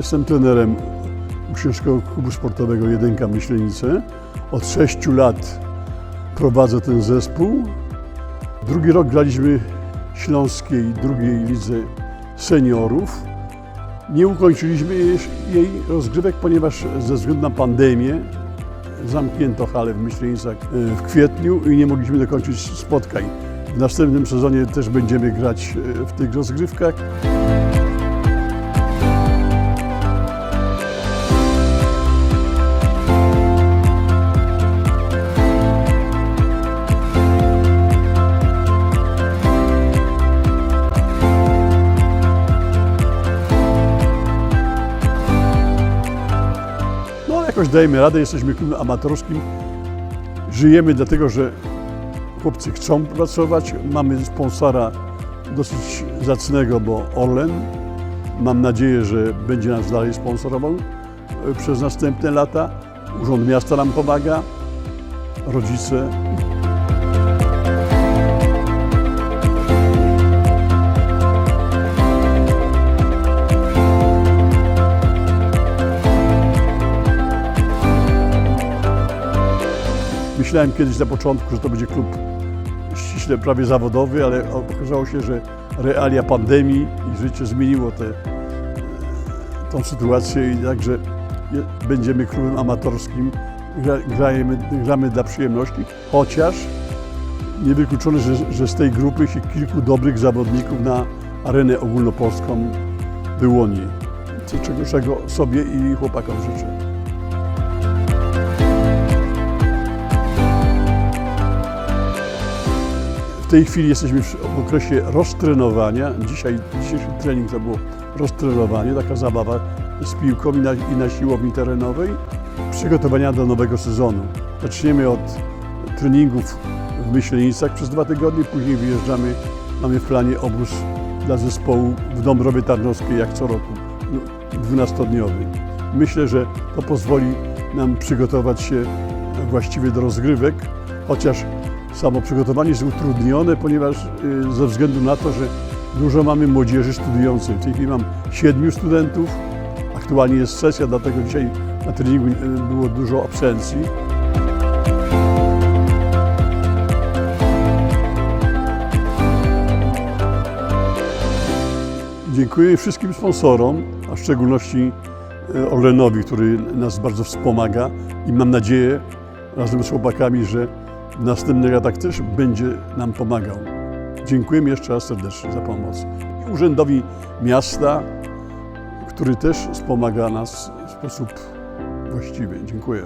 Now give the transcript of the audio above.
Jestem trenerem Uczniowskiego Klubu Sportowego Jedynka Myślenice. Od 6 lat prowadzę ten zespół. Drugi rok graliśmy Śląskiej drugiej lidze seniorów. Nie ukończyliśmy jej- jej rozgrywek, ponieważ ze względu na pandemię zamknięto halę w Myślenicach e, w kwietniu i nie mogliśmy dokończyć spotkań. W następnym sezonie też będziemy grać e, w tych rozgrywkach. Jakoś dajemy radę, jesteśmy klubem amatorskim. Żyjemy dlatego, że chłopcy chcą pracować. Mamy sponsora dosyć zacnego, bo Orlen. Mam nadzieję, że będzie nas dalej sponsorował e, przez następne lata. Urząd Miasta nam pomaga, rodzice. Myślałem kiedyś na początku, że to będzie klub ściśle prawie zawodowy, ale okazało się, że realia pandemii i życie zmieniło tę tą sytuację i także będziemy klubem amatorskim, gra, grajemy, gramy dla przyjemności, chociaż niewykluczone, że, że z tej grupy się kilku dobrych zawodników na arenę ogólnopolską wyłoni, czego, czego sobie i chłopakom życzę. Tej chwili jesteśmy w okresie roztrenowania. Dzisiaj, dzisiejszy trening to było roztrenowanie, taka zabawa z piłką i na, i na siłowni terenowej. Przygotowania do nowego sezonu. Zaczniemy od treningów w Myślenicach przez dwa tygodnie, później wyjeżdżamy, mamy w planie obóz dla zespołu w Dąbrowie Tarnowskiej jak co roku, no, 12-dniowy. Myślę, że to pozwoli nam przygotować się właściwie do rozgrywek, chociaż Samo przygotowanie jest utrudnione, ponieważ y, ze względu na to, że dużo mamy młodzieży studiującej. W tej chwili mam siedmiu studentów. Aktualnie jest sesja, dlatego dzisiaj na treningu y, było dużo absencji. Dziękuję wszystkim sponsorom, a w szczególności y, Orlenowi, który nas bardzo wspomaga i mam nadzieję razem z chłopakami, że w następnych latach też będzie nam pomagał. Dziękujemy jeszcze raz serdecznie za pomoc. I Urzędowi Miasta, który też wspomaga nas w sposób właściwy. Dziękuję.